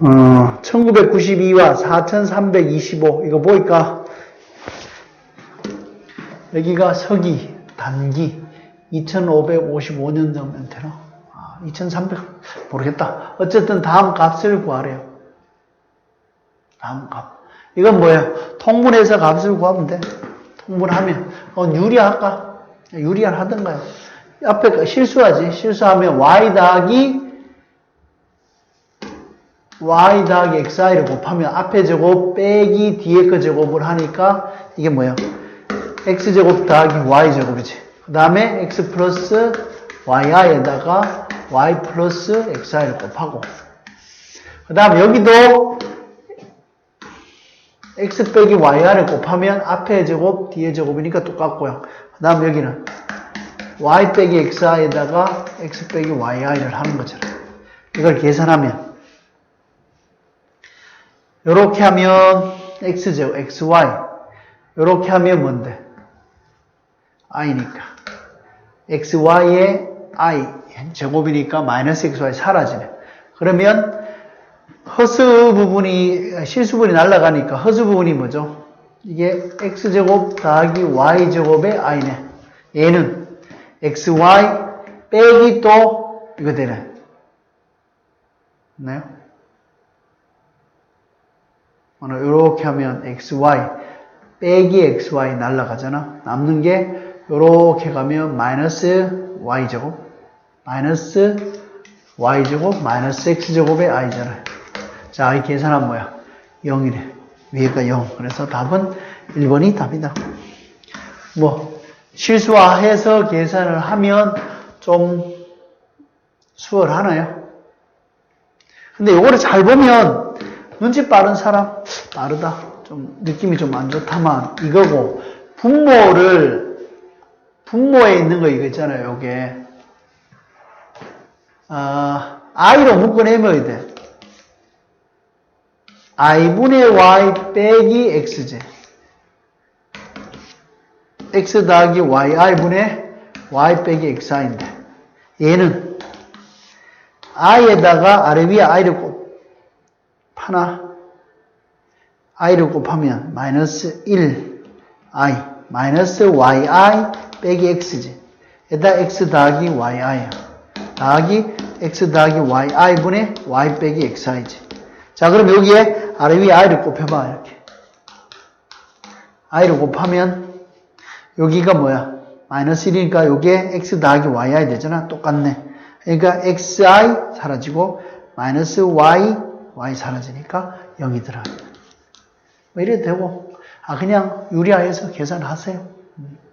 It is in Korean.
어, 1992와 4325 이거 보니까 여기가 서기 단기 2555년 정도면 되나? 아, 2300 모르겠다. 어쨌든 다음 값을 구하래요. 다음 값. 이건 뭐예요? 통분해서 값을 구하면 돼. 통분하면 어, 유리할까? 유리할 하던가요? 앞에 거 실수하지. 실수하면 y 더하기 y 더하기 xi를 곱하면 앞에 제곱 빼기 뒤에 거 제곱을 하니까 이게 뭐야? x제곱 더하기 y제곱이지. 그 다음에 x 플러스 yi에다가 y 플러스 xi를 곱하고 그 다음 여기도 x 빼기 yr을 곱하면 앞에 제곱 뒤에 제곱이니까 똑같고요. 그 다음 여기는 y 빼기 xi에다가 x 빼기 yi를 하는 것처럼 이걸 계산하면 이렇게 하면 x제곱 xy 이렇게 하면 뭔데? i니까 xy의 i 제곱이니까 마이너스 xy 사라지네. 그러면 허수 부분이 실수분이 날아가니까 허수 부분이 뭐죠? 이게 x제곱 더하기 y제곱의 i네. 얘는 xy 빼기 또 이거 되네. 맞나요? 오늘 이렇게 하면 xy 빼기 xy 날라가잖아. 남는 게 이렇게 가면 마이너스 y제곱 마이너스 y제곱 마이너스 x제곱의 i잖아요. 자, 이 계산은 뭐야? 0이래. 위에가 0. 그래서 답은 1번이 답이다. 뭐 실수화해서 계산을 하면 좀 수월하나요? 근데 요거를 잘 보면 눈치 빠른 사람 빠르다. 좀 느낌이 좀 안 좋다만 이거고 분모를 분모에 있는 거 이거 있잖아요. 요게 아, i로 묶어내면 돼. i분의 y 빼기 x제 x 더하기 yi분의 y 빼기 xi인데 얘는 i에다가 아래 위에 i를 곱 하나 i를 곱하면 마이너스 1 i 마이너스 yi 빼기 x지. 에다 x 더하기 yi야 더하기 x 더하기 yi분의 y 빼기 xi지. 자 그럼 여기에 아래 위에 i를 곱해봐 이렇게. i를 곱하면 여기가 뭐야? 마이너스 1이니까 여기에 x 더하기 yi 되잖아. 똑같네. 그러니까 xi 사라지고 마이너스 y y 사라지니까 0이 들어가요 뭐 이래도 되고 아 그냥 유리화해서 계산하세요 음.